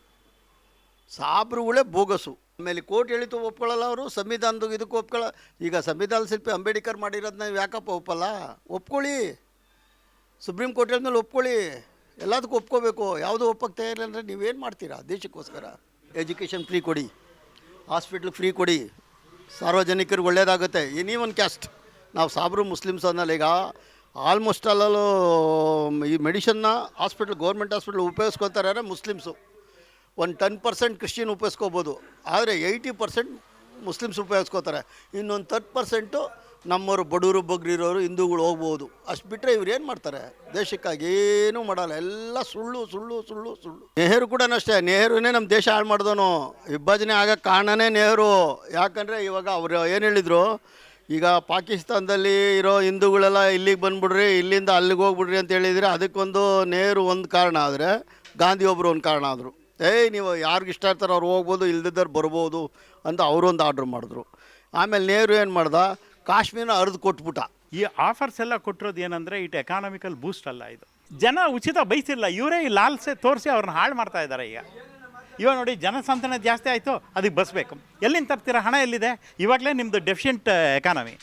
ಸಾಬ್ರುಗಳೇ ಬೋಗಸು. ಆಮೇಲೆ ಕೋರ್ಟ್ ಹೇಳಿತು ಒಪ್ಕೊಳ್ಳಲ್ಲ ಅವರು? ಸಂವಿಧಾನದ ಇದಕ್ಕೆ ಒಪ್ಕೊಳ್ಳ ಈಗ ಸಂವಿಧಾನ ಶಿಲ್ಪಿ ಅಂಬೇಡ್ಕರ್ ಮಾಡಿರೋದನ್ನ ಯಾಕಪ್ಪ ಒಪ್ಪಲ್ಲ? ಒಪ್ಕೊಳ್ಳಿ. ಸುಪ್ರೀಂ ಕೋರ್ಟ್ ಮೇಲೆ ಒಪ್ಕೊಳ್ಳಿ. ಎಲ್ಲದಕ್ಕೂ ಒಪ್ಕೋಬೇಕು. ಯಾವುದು ಒಪ್ಪಕ್ಕೆ ತಯಾರಿಲ್ಲ ಅಂದರೆ ನೀವೇನು ಮಾಡ್ತೀರಾ ದೇಶಕ್ಕೋಸ್ಕರ? ಎಜುಕೇಷನ್ ಫ್ರೀ ಕೊಡಿ. ಹಾಸ್ಪಿಟ್ಲ್ ಫ್ರೀ ಕೊಡಿ. ಸಾರ್ವಜನಿಕರಿಗೆ ಒಳ್ಳೇದಾಗುತ್ತೆ. ಎನಿ ಒನ್ ಕ್ಯಾಸ್ಟ್ ನಾವು ಸಾಬ್ರು ಮುಸ್ಲಿಮ್ಸ್ ಅಂದಲ್ಲ ಈಗ. ಆಲ್ಮೋಸ್ಟ್ ಅಲ್ಲೂ ಈ ಮೆಡಿಷನ್ನ ಹಾಸ್ಪಿಟ್ಲ್ ಗೌರ್ಮೆಂಟ್ ಹಾಸ್ಪಿಟ್ಲ್ ಉಪಯೋಗಿಸ್ಕೊತಾರೆ ಮುಸ್ಲಿಮ್ಸು ಒಂದು ಟೆನ್ ಪರ್ಸೆಂಟ್ ಕ್ರಿಶ್ಚಿಯನ್ ಉಪಯೋಗಿಸ್ಕೋಬೋದು. ಆದರೆ ಏಯ್ಟಿ ಪರ್ಸೆಂಟ್ ಮುಸ್ಲಿಮ್ಸ್ ಉಪಯೋಗಿಸ್ಕೋತಾರೆ. ಇನ್ನೊಂದು ತರ್ಟ್ ಪರ್ಸೆಂಟು ನಮ್ಮವರು ಬಡವರು ಬಗ್ರಿರೋರು ಹಿಂದೂಗಳು ಹೋಗ್ಬೋದು. ಅಷ್ಟು ಬಿಟ್ಟರೆ ಇವ್ರು ಏನು ಮಾಡ್ತಾರೆ? ದೇಶಕ್ಕಾಗಿ ಏನೂ ಮಾಡಲ್ಲ. ಎಲ್ಲ ಸುಳ್ಳು ಸುಳ್ಳು ಸುಳ್ಳು ಸುಳ್ಳು. ನೆಹರು ಕೂಡ ಅಷ್ಟೇ. ನೆಹರುನೇ ನಮ್ಮ ದೇಶ ಹಾಳು ಮಾಡಿದವನು. ವಿಭಜನೆ ಆಗೋ ಕಾರಣನೇ ನೆಹರು. ಯಾಕಂದರೆ ಇವಾಗ ಅವರು ಏನು ಹೇಳಿದರು? ಈಗ ಪಾಕಿಸ್ತಾನದಲ್ಲಿ ಇರೋ ಹಿಂದೂಗಳೆಲ್ಲ ಇಲ್ಲಿಗೆ ಬಂದ್ಬಿಡ್ರಿ, ಇಲ್ಲಿಂದ ಅಲ್ಲಿಗೆ ಹೋಗ್ಬಿಡ್ರಿ ಅಂತ ಹೇಳಿದರೆ ಅದಕ್ಕೊಂದು ನೆಹರು ಒಂದು ಕಾರಣ ಆದರೆ ಗಾಂಧಿ ಒಬ್ಬರು ಒಂದು ಕಾರಣ ಆದರು. ಏಯ್, ನೀವು ಯಾರಿಗೆ ಇಷ್ಟ ಇರ್ತಾರೋ ಅವ್ರು ಹೋಗ್ಬೋದು, ಇಲ್ದಿದ್ದವ್ರು ಬರ್ಬೋದು ಅಂತ ಅವರೊಂದು ಆರ್ಡ್ರ್ ಮಾಡಿದ್ರು. ಆಮೇಲೆ ನೆಹರು ಏನು ಮಾಡ್ದ? ಕಾಶ್ಮೀರ ಅರ್ದು ಕೊಟ್ಬಿಟ್ಟ. ಈ ಆಫರ್ಸ್ ಎಲ್ಲ ಕೊಟ್ಟಿರೋದು ಏನಂದರೆ ಇಟ್ ಎಕಾನಮಿಕಲ್ ಬೂಸ್ಟ್ ಅಲ್ಲ ಇದು. ಜನ ಉಚಿತ ಬಯಸಿಲ್ಲ ಇವರೇ ಈ ಲಾಲ್ಸೆ ತೋರಿಸಿ ಅವ್ರನ್ನ ಹಾಳು ಮಾಡ್ತಾ ಇದ್ದಾರೆ ಈಗ. ಇವಾಗ ನೋಡಿ ಜನಸಂತಾನ ಜಾಸ್ತಿ ಆಯಿತು ಅದಕ್ಕೆ ಬಸ್ಬೇಕು. ಎಲ್ಲಿಂದ ತರ್ತೀರಾ? ಹಣ ಎಲ್ಲಿದೆ? ಇವಾಗಲೇ ನಿಮ್ಮದು ಡೆಫಿಷಿಯಂಟ್ ಎಕಾನಮಿ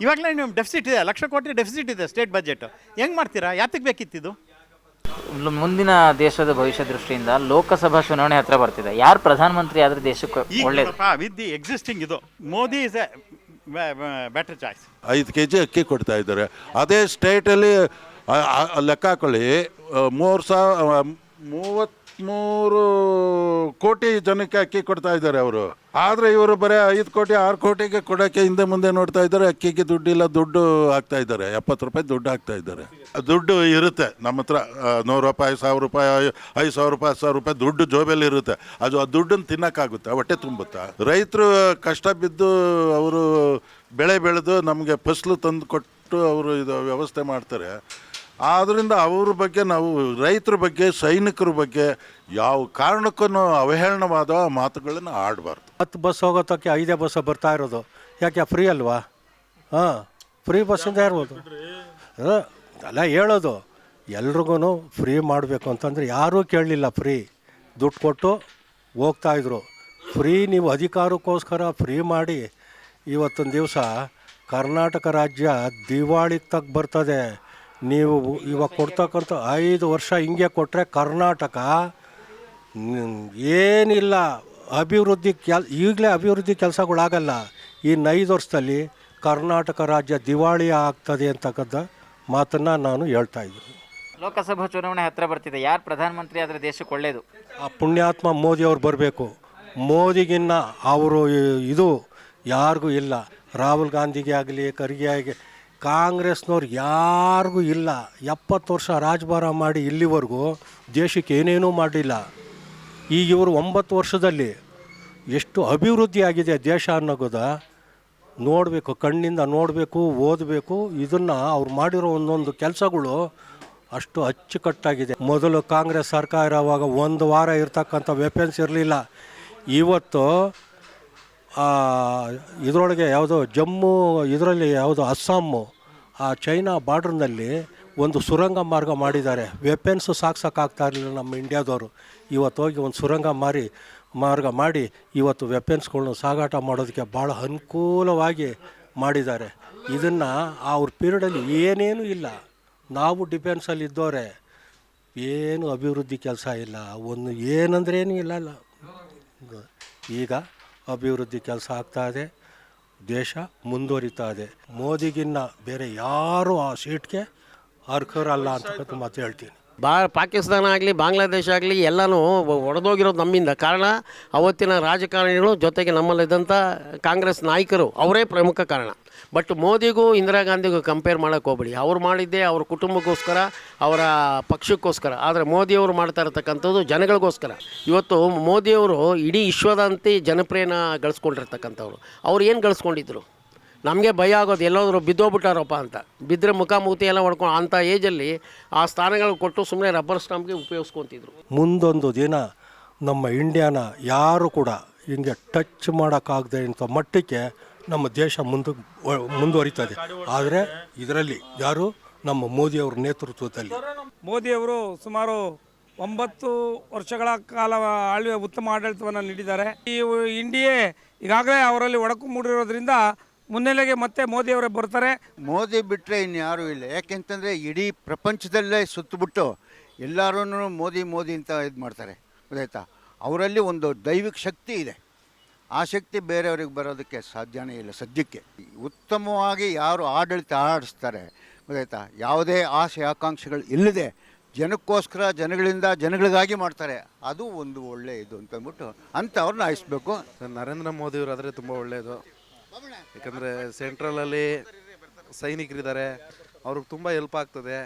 ಇವಾಗಲೇ ನಿಮ್ಮ ಡೆಫಿಸಿಟ್ ಇದೆ ಲಕ್ಷ ಕೋಟಿ ಡೆಫಿಸಿಟ್ ಇದೆ ಸ್ಟೇಟ್ ಬಜೆಟ್ ಹೆಂಗೆ ಮಾಡ್ತೀರಾ? ಯಾತಕ್ಕೆ ಬೇಕಿತ್ತಿದ್ದು ಲ- ಮುಂದಿನ ದೇಶದ ಭವಿಷ್ಯ ದೃಷ್ಟಿಯಿಂದ ಲೋಕಸಭಾ ಚುನಾವಣೆ ಹತ್ರ ಬರ್ತಿದೆ. ಯಾರು ಪ್ರಧಾನಮಂತ್ರಿ ಆದ್ರೆ ದೇಶಕ್ಕೆ ಒಳ್ಳೆಯದು ಒಳ್ಳೇದು. ವಿತ್ ದಿ ಎಕ್ಸಿಸ್ಟಿಂಗ್ ಇದು Modi is a better choice ಐದು ಕೆ ಜಿ ಅಕ್ಕಿ ಕೊಡ್ತಾ ಇದ್ದಾರೆ. ಅದೇ ಸ್ಟೇಟಲ್ಲಿ ಲೆಕ್ಕ ಹಾಕೊಳ್ಳಿ. ಮೂರು ಸಾವಿರ ಮೂವತ್ತ್ಮೂರು ಕೋಟಿ ಜನಕ್ಕೆ ಅಕ್ಕಿ ಕೊಡ್ತಾ ಇದ್ದಾರೆ ಅವರು. ಆದರೆ ಇವರು ಬರೀ ಐದು ಕೋಟಿ, ಆರು ಕೋಟಿಗೆ ಕೊಡೋಕ್ಕೆ ಹಿಂದೆ ಮುಂದೆ ನೋಡ್ತಾ ಇದ್ದಾರೆ. ಅಕ್ಕಿಗೆ ದುಡ್ಡಿಲ್ಲ, ದುಡ್ಡು ಹಾಕ್ತಾ ಇದ್ದಾರೆ. ಎಪ್ಪತ್ತು ರೂಪಾಯಿ ದುಡ್ಡು ಹಾಕ್ತಾ ಇದ್ದಾರೆ. ದುಡ್ಡು ಇರುತ್ತೆ. ನಮ್ಮ ಹತ್ರ ನೂರು ರೂಪಾಯಿ ಸಾವಿರ ರೂಪಾಯಿ ಐದು ಸಾವಿರ ರೂಪಾಯಿ, ಹತ್ತು ಸಾವಿರ ರೂಪಾಯಿ ದುಡ್ಡು ಜೋಬೆಲ್ಲಿ ಇರುತ್ತೆ. ಅದು ಆ ದುಡ್ಡನ್ನು ತಿನ್ನೋಕ್ಕಾಗುತ್ತಾ? ಹೊಟ್ಟೆ ತುಂಬುತ್ತಾ? ರೈತರು ಕಷ್ಟ ಬಿದ್ದು ಅವರು ಬೆಳೆ ಬೆಳೆದು ನಮಗೆ ಫಸಲು ತಂದು ಕೊಟ್ಟು ಅವರು ಇದು ವ್ಯವಸ್ಥೆ ಮಾಡ್ತಾರೆ. ಆದ್ದರಿಂದ ಅವ್ರ ಬಗ್ಗೆ ನಾವು ರೈತರ ಬಗ್ಗೆ, ಸೈನಿಕರ ಬಗ್ಗೆ ಯಾವ ಕಾರಣಕ್ಕೂ ಅವಹೇಳನವಾದ ಮಾತುಗಳನ್ನು ಆಡಬಾರ್ದು. ಹತ್ತು ಬಸ್ ಹೋಗೋತಕ್ಕೆ ಐದೇ ಬಸ್ ಬರ್ತಾ ಇರೋದು. ಯಾಕೆ, ಫ್ರೀ ಅಲ್ವಾ? ಹಾಂ, ಫ್ರೀ ಬಸ್ಸಿಂದ ಇರ್ಬೋದು. ಹಾಂ ಅಲ್ಲ ಹೇಳೋದು. ಎಲ್ರಿಗೂ ಫ್ರೀ ಮಾಡಬೇಕು ಅಂತಂದರೆ ಯಾರೂ ಕೇಳಲಿಲ್ಲ ಫ್ರೀ. ದುಡ್ಡು ಕೊಟ್ಟು ಹೋಗ್ತಾಯಿದ್ರು ಫ್ರೀ ನೀವು ಅಧಿಕಾರಕ್ಕೋಸ್ಕರ ಫ್ರೀ ಮಾಡಿ ಇವತ್ತೊಂದು ದಿವಸ ಕರ್ನಾಟಕ ರಾಜ್ಯ ದಿವಾಳಿಗೆ ತಕ್ಕ ಬರ್ತದೆ. ನೀವು ಇವಾಗ ಕೊಡ್ತಕ್ಕಂಥ ಐದು ವರ್ಷ ಹಿಂಗೆ ಕೊಟ್ಟರೆ ಕರ್ನಾಟಕ ಏನಿಲ್ಲ. ಅಭಿವೃದ್ಧಿ ಕೆಲ್ ಈಗಲೇ ಅಭಿವೃದ್ಧಿ ಕೆಲಸಗಳಾಗಲ್ಲ. ಇನ್ನು ಐದು ವರ್ಷದಲ್ಲಿ ಕರ್ನಾಟಕ ರಾಜ್ಯ ದಿವಾಳಿ ಆಗ್ತದೆ ಅಂತಕ್ಕಂಥ ಮಾತನ್ನು ನಾನು ಹೇಳ್ತಾ ಇದ್ದೀನಿ. ಲೋಕಸಭಾ ಚುನಾವಣೆ ಹತ್ತಿರ ಬರ್ತಿದೆ. ಯಾರು ಪ್ರಧಾನಮಂತ್ರಿ ಆದರೆ ದೇಶಕ್ಕೆ ಒಳ್ಳೆಯದು ಆ ಪುಣ್ಯಾತ್ಮ ಮೋದಿ ಅವ್ರು ಬರಬೇಕು. ಮೋದಿಗಿನ್ನ ಅವರು ಇದು ಯಾರಿಗೂ ಇಲ್ಲ. ರಾಹುಲ್ ಗಾಂಧಿಗೆ ಆಗಲಿ ಖರ್ಗೆ ಆಗಿ ಕಾಂಗ್ರೆಸ್ನವ್ರು ಯಾರಿಗೂ ಇಲ್ಲ. ಎಪ್ಪತ್ತು ವರ್ಷ ರಾಜಭಾರ ಮಾಡಿ ಇಲ್ಲಿವರೆಗೂ ದೇಶಕ್ಕೆ ಏನೇನೂ ಮಾಡಲಿಲ್ಲ. ಈಗ ಇವರು ಒಂಬತ್ತು ವರ್ಷದಲ್ಲಿ ಎಷ್ಟು ಅಭಿವೃದ್ಧಿ ಆಗಿದೆ ದೇಶ ಅನ್ನೋದ ನೋಡಬೇಕು, ಕಣ್ಣಿಂದ ನೋಡಬೇಕು, ಓದಬೇಕು. ಇದನ್ನು ಅವ್ರು ಮಾಡಿರೋ ಒಂದೊಂದು ಕೆಲಸಗಳು ಅಷ್ಟು ಅಚ್ಚುಕಟ್ಟಾಗಿದೆ. ಮೊದಲು ಕಾಂಗ್ರೆಸ್ ಸರ್ಕಾರ ಇರುವಾಗ ಒಂದು ವಾರ ಇರ್ತಕ್ಕಂಥ ವೆಪನ್ಸ್ ಇರಲಿಲ್ಲ. ಇವತ್ತು ಇದರೊಳಗೆ ಯಾವುದೋ ಜಮ್ಮು, ಇದರಲ್ಲಿ ಯಾವುದೋ ಅಸ್ಸಾಮು, ಆ ಚೈನಾ ಬಾರ್ಡ್ರ್ನಲ್ಲಿ ಒಂದು ಸುರಂಗ ಮಾರ್ಗ ಮಾಡಿದ್ದಾರೆ. ವೆಪನ್ಸು ಸಾಕ್ಸೋಕ್ಕಾಗ್ತಾ ಇರಲಿಲ್ಲ ನಮ್ಮ ಇಂಡಿಯಾದವರು. ಇವತ್ತು ಹೋಗಿ ಒಂದು ಸುರಂಗ ಮಾರಿ, ಮಾರ್ಗ ಮಾಡಿ ಇವತ್ತು ವೆಪನ್ಸ್ಗಳ್ನ ಸಾಗಾಟ ಮಾಡೋದಕ್ಕೆ ಭಾಳ ಅನುಕೂಲವಾಗಿ ಮಾಡಿದ್ದಾರೆ. ಇದನ್ನು ಅವ್ರ ಪೀರಿಯಡಲ್ಲಿ ಏನೇನೂ ಇಲ್ಲ. ನಾವು ಡಿಫೆನ್ಸಲ್ಲಿ ಇದ್ದೋರೆ, ಏನು ಅಭಿವೃದ್ಧಿ ಕೆಲಸ ಇಲ್ಲ. ಒಂದು ಏನಂದ್ರೇನು ಇಲ್ಲ ಈಗ ಅಭಿವೃದ್ಧಿ ಕೆಲಸ ಆಗ್ತಾ ಇದೆ. ದೇಶ ಮುಂದುವರಿತಾ ಇದೆ. ಮೋದಿಗಿನ್ನ ಬೇರೆ ಯಾರು ಆ ಸೀಟ್ಗೆ ಅರ್ಹರಲ್ಲ ಅಂತ ಮಾತು ಹೇಳ್ತೀನಿ. ಬಾ ಪಾಕಿಸ್ತಾನ ಆಗಲಿ ಬಾಂಗ್ಲಾದೇಶ ಆಗಲಿ ಎಲ್ಲನೂ ಒಡೆದೋಗಿರೋದು ನಮ್ಮಿಂದ. ಕಾರಣ ಅವತ್ತಿನ ರಾಜಕಾರಣಿಗಳು ಜೊತೆಗೆ ನಮ್ಮಲ್ಲಿದ್ದಂಥ ಕಾಂಗ್ರೆಸ್ ನಾಯಕರು ಅವರೇ ಪ್ರಮುಖ ಕಾರಣ. ಬಟ್ ಮೋದಿಗೂ ಇಂದಿರಾ ಗಾಂಧಿಗೂ ಕಂಪೇರ್ ಮಾಡೋಕ್ಕೆ ಹೋಗ್ಬೇಡಿ. ಅವ್ರು ಮಾಡಿದ್ದೇ ಅವ್ರ ಕುಟುಂಬಕ್ಕೋಸ್ಕರ, ಅವರ ಪಕ್ಷಕ್ಕೋಸ್ಕರ. ಆದರೆ ಮೋದಿಯವರು ಮಾಡ್ತಾ ಇರತಕ್ಕಂಥದ್ದು ಜನಗಳಿಗೋಸ್ಕರ. ಇವತ್ತು ಮೋದಿಯವರು ಇಡೀ ವಿಶ್ವದಂತೆ ಜನಪ್ರಿಯನ ಗಳಿಸ್ಕೊಂಡಿರ್ತಕ್ಕಂಥವ್ರು. ಅವ್ರು ಏನು ಗಳಿಸ್ಕೊಂಡಿದ್ರು? ನಮಗೆ ಭಯ ಆಗೋದು ಎಲ್ಲೋದ್ರು ಬಿದ್ದೋಗ್ಬಿಟ್ಟಾರಪ್ಪ ಅಂತ. ಬಿದ್ದರೆ ಮುಖಾಮುಖಿ ಎಲ್ಲ ಹೊಡ್ಕೊಂಡು ಅಂಥ ಏಜಲ್ಲಿ ಆ ಸ್ಥಾನಗಳು ಕೊಟ್ಟು ಸುಮ್ಮನೆ ರಬ್ಬರ್ ಸ್ಟಾಂಪ್ಗೆ ಉಪಯೋಗಿಸ್ಕೊತಿದ್ರು. ಮುಂದೊಂದು ದಿನ ನಮ್ಮ ಇಂಡಿಯಾನ ಯಾರು ಕೂಡ ಹಿಂಗೆ ಟಚ್ ಮಾಡೋಕ್ಕಾಗದೆ ಇಂಥ ಮಟ್ಟಕ್ಕೆ ನಮ್ಮ ದೇಶ ಮುಂದೆ ಮುಂದುವರಿತದೆ ಆದರೆ ಇದರಲ್ಲಿ ಯಾರು? ನಮ್ಮ ಮೋದಿಯವ್ರ ನೇತೃತ್ವದಲ್ಲಿ. ಮೋದಿಯವರು ಸುಮಾರು ಒಂಬತ್ತು ವರ್ಷಗಳ ಕಾಲ ಆಳ್ವೆ ಉತ್ತಮ ಆಡಳಿತವನ್ನು ನೀಡಿದ್ದಾರೆ. ಈ ಇಂಡಿಯೆ ಈಗಾಗಲೇ ಅವರಲ್ಲಿ ಒಡಕು ಮೂಡಿರೋದ್ರಿಂದ ಮುನ್ನೆಲೆಗೆ ಮತ್ತೆ ಮೋದಿಯವರೇ ಬರ್ತಾರೆ. ಮೋದಿ ಬಿಟ್ಟರೆ ಇನ್ಯಾರೂ ಇಲ್ಲ. ಯಾಕೆಂತಂದರೆ ಇಡೀ ಪ್ರಪಂಚದಲ್ಲೇ ಸುತ್ತಬಿಟ್ಟು ಎಲ್ಲರೂ ಮೋದಿ ಮೋದಿ ಅಂತ ಇದು ಮಾಡ್ತಾರೆ. ಗೊತ್ತಾಯ್ತಾ? ಅವರಲ್ಲಿ ಒಂದು ದೈವಿಕ ಶಕ್ತಿ ಇದೆ. ಆ ಶಕ್ತಿ ಬೇರೆಯವ್ರಿಗೆ ಬರೋದಕ್ಕೆ ಸಾಧ್ಯನೇ ಇಲ್ಲ ಸದ್ಯಕ್ಕೆ. ಉತ್ತಮವಾಗಿ ಯಾರು ಆಡಳಿತ ಆಡಿಸ್ತಾರೆ ಗೊತ್ತಾಯ್ತಾ? ಯಾವುದೇ ಆಸೆ ಆಕಾಂಕ್ಷೆಗಳು ಇಲ್ಲದೆ ಜನಕ್ಕೋಸ್ಕರ ಜನಗಳಿಂದ ಜನಗಳಿಗಾಗಿ ಮಾಡ್ತಾರೆ. ಅದು ಒಂದು ಒಳ್ಳೆ ಇದು ಅಂತ ಅಂದ್ಬಿಟ್ಟು ಅಂಥವ್ರನ್ನ ಆಯಿಸ್ಬೇಕು ನರೇಂದ್ರ ಮೋದಿಯವರು ಆದರೆ ತುಂಬ ಒಳ್ಳೆಯದು. ಯಾಕಂದರೆ ಸೆಂಟ್ರಲಲ್ಲಿ ಸೈನಿಕರಿದ್ದಾರೆ. ಅವ್ರಿಗೆ ತುಂಬ ಹೆಲ್ಪ್ ಆಗ್ತದೆ.